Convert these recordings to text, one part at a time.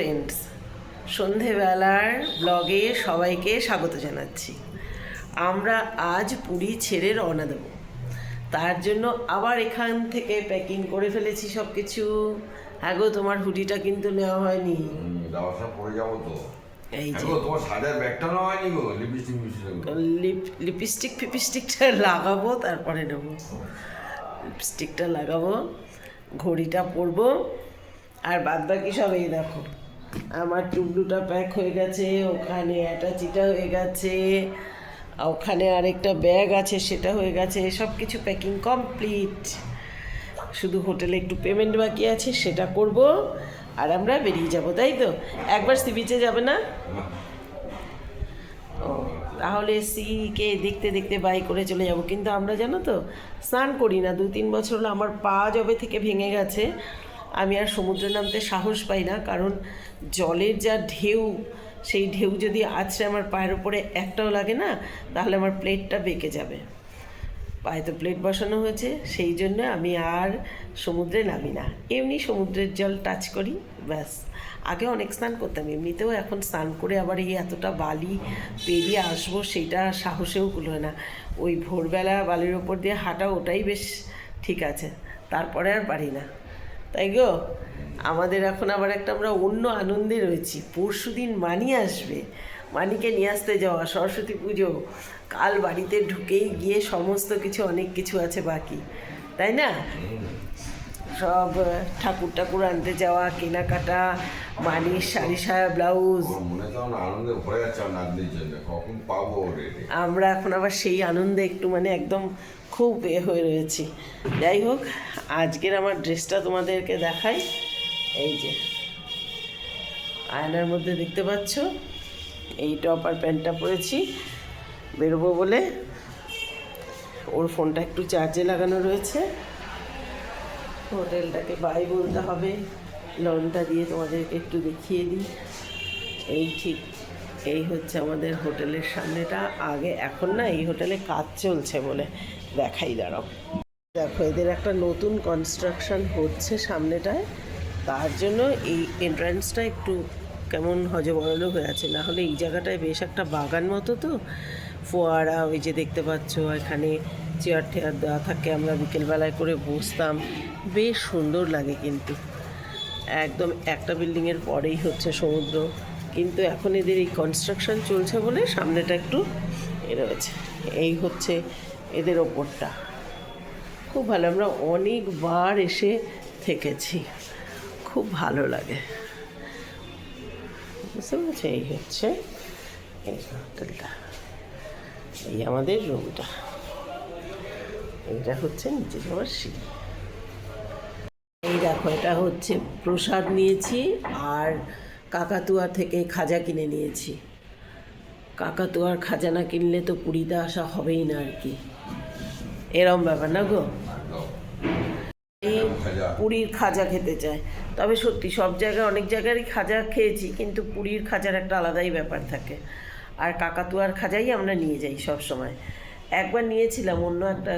Friends সন্ধেবেলার ব্লগে সবাইকে স্বাগত জানাচ্ছি। আমরা আজ পুরী ছেড়ে রওনা দেব। তার জন্য আবার এখান থেকে প্যাকিং করে ফেলেছি সব কিছু হ্যাঁ গো তোমার হুডিটা কিন্তু নেওয়া হয়নি। হুম, যাওয়ার সময় পরে যাব তো। এই যে। তোমার সাজার ব্যাগটা নেওয়া হয়নি গো? লিপস্টিক লিপ লিপস্টিক ফিপস্টিকটা লাগাবো তারপরে নেব। লিপস্টিকটা লাগাবো ঘড়িটা পরবো আর বাদ বাকি সব এই দেখো। আমার টুবলুটা প্যাক হয়ে গেছে ওখানে অ্যাটাচিটা হয়ে গেছে ওখানে আরেকটা ব্যাগ আছে সেটা হয়ে গেছে সব কিছু প্যাকিং কমপ্লিট শুধু হোটেলে একটু পেমেন্ট বাকি আছে সেটা করব আর আমরা বেরিয়ে যাব তাই তো? একবার সি বিচে যাবে না? ও, তাহলে সিকে দেখতে দেখতে বাই করে চলে যাব। কিন্তু আমরা জানো তো স্নান করি না দু তিন বছর হলো আমার পা জবে থেকে ভেঙে গেছে আমি আর সমুদ্রে নামতে সাহস পাই না, কারণ জলের যা ঢেউ, সেই ঢেউ যদি আছড়ে আমার পায়ের উপরে একটাও লাগে না, তাহলে আমার প্লেটটা বেঁকে যাবে। পায়ে তো প্লেট বসানো হয়েছে, সেই জন্য আমি আর সমুদ্রে নামি না। এমনি সমুদ্রের জল টাচ করি, ব্যাস। আগে অনেক স্নান করতাম, এমনিতেও এখন স্নান করে আবার এই এতটা বালি পেরিয়ে আসব, সেটা সাহসেও কুলোয় না। ওই ভোরবেলা বালির ওপর দিয়ে হাঁটা ওটাই বেশ ঠিক আছে, তারপরে আর পারি না। তাই গো? আমাদের এখন আবার একটা আমরা অন্য আনন্দে রয়েছি। পরশু দিন মানি আসবে। মানিকে নিয়ে আসতে যাওয়া, সরস্বতী পুজো। কাল বাড়িতে ঢুকেই গিয়ে সমস্ত কিছু, অনেক কিছু আছে বাকি। তাই না? সব ঠাকুর ঠাকুর আনতে যাওয়া কেনাকাটা মানির শাড়ি সায়া ব্লাউজ। আমরা এখন আবার সেই আনন্দে একটু মানে একদম খুব এ হয়ে রয়েছি। যাই হোক আজকের আমার ড্রেসটা তোমাদেরকে দেখাই। এই যে আয়নার মধ্যে দেখতে পাচ্ছ? এই টপ আর প্যান্টটা পরেছি। বেরোবো বলে। ওর ফোনটা একটু চার্জে লাগানো রয়েছে। হোটেলটাকে বাই বলতে হবে। লনটা দিয়ে তোমাদেরকে একটু দেখিয়ে দিই। এই ঠিক এই হচ্ছে আমাদের হোটেলের সামনেটা। আগে এখন না এই হোটেলে কাজ চলছে বলে দেখাই দাঁড়াও। দেখো, এদের একটা নতুন কনস্ট্রাকশন হচ্ছে সামনেটায়। তার জন্য এই এন্ট্রান্সটা একটু কেমন হজবরল হয়ে আছে? না হলে এই জায়গাটায় বেশ একটা বাগান মতো তো। ফোয়ারা, ওই যে দেখতে পাচ্ছ, এখানে চেয়ার টেয়ার দেওয়া থাকে, আমরা বিকেলবেলায় করে বসতাম। বেশ সুন্দর লাগে কিন্তু। একদম একটা বিল্ডিংয়ের পরেই হচ্ছে সমুদ্র। কিন্তু এখন এদের এই কনস্ট্রাকশন চলছে বলে সামনেটা একটু এ রয়েছে। এই হচ্ছে এদের ওপরটা। খুব ভালো, আমরা অনেকবার এসে থেকেছি। খুব ভালো লাগে। বুঝতে পেরেছি? এই হচ্ছে এই হোটেলটা এই আমাদের রুমটা। এইটা হচ্ছে নিচে যাওয়ার সিঁড়ি। এই দেখো, এটা হচ্ছে প্রসাদ নিয়েছি আর কাকাতুয়া থেকে খাজা কিনে নিয়েছি। কাকাতুয়ার খাজা না কিনলে তো পুরীতে আসা হবেই না আর কি। এরম ব্যাপার না গো? পুরীর খাজা খেতে চায়। তবে সত্যি সব জায়গায়, অনেক জায়গারই খাজা খেয়েছি, কিন্তু পুরীর খাজার একটা আলাদাই ব্যাপার থাকে। আর কাকাতুয়ার খাজাই আমরা নিয়ে যাই সব সময়। একবার নিয়েছিলাম অন্য একটা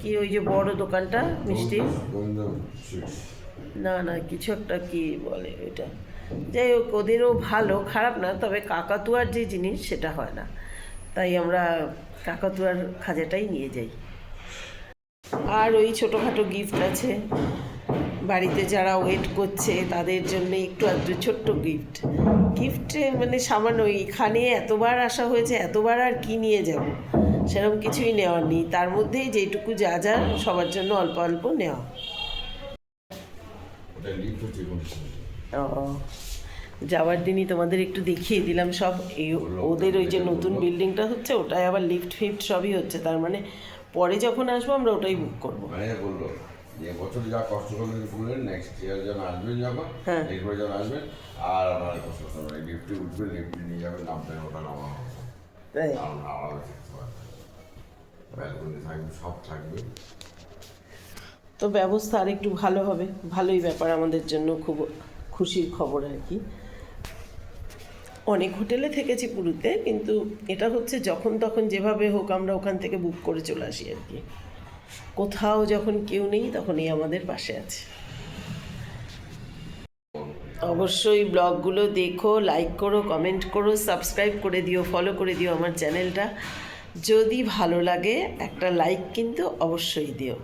কি ওই যে বড় দোকানটা মিষ্টি? না না কিছু একটা কি বলে ওইটা। যাই হোক ওদেরও ভালো খারাপ না তবে কাকাতুয়ার যে জিনিস সেটা হয় না। তাই আমরা কাকাতুয়ার খাজাটাই নিয়ে যাই। আর ওই ছোটোখাটো গিফট আছে। বাড়িতে যারা ওয়েট করছে তাদের জন্য একটু আধটু ছোট্ট গিফট গিফটে মানে সামান্য এখানে এতবার আসা হয়েছে এতবার আর কি নিয়ে যাব? সেরকম কিছুই নেওয়ার নেই। তার মধ্যেই যেটুকু যা যা সবার জন্য অল্প অল্প নেওয়া। যাওয়ার দিনই তোমাদের একটু দেখিয়ে দিলাম সব। এই ওদের ওই যে নতুন বিল্ডিংটা হচ্ছে ওটাই আবার লিফট ফিফট সবই হচ্ছে। তার মানে পরে যখন আসব আমরা ওটাই বুক করব। যে বছর যা কষ্ট করলেন করলেন নেক্সট ইয়ার যখন আসবেন যখন হ্যাঁ। এরপরে যখন আসবেন আর আপনার কষ্ট করতে হবে লিফটে উঠবেন লিফটে নিয়ে যাবেন নামবেন ওটা নামা হবে তাই? আলাদা আলাদা থাকতে পারবে ব্যালকনি থাকবে সব থাকবে। তো ব্যবস্থা আর একটু ভালো হবে ভালোই ব্যাপার আমাদের জন্য খুব খুশির খবর আর কি। অনেক হোটেলে থেকেছি পুরীতে কিন্তু এটা হচ্ছে যখন তখন যেভাবে হোক আমরা ওখান থেকে বুক করে চলে আসি আর কি। কোথাও যখন কেউ নেই, তখনই আমাদের পাশে আছে। অবশ্যই ব্লগগুলো দেখো লাইক করো কমেন্ট করো সাবস্ক্রাইব করে দিও ফলো করে দিও আমার চ্যানেলটা যদি ভালো লাগে একটা লাইক কিন্তু অবশ্যই দিও।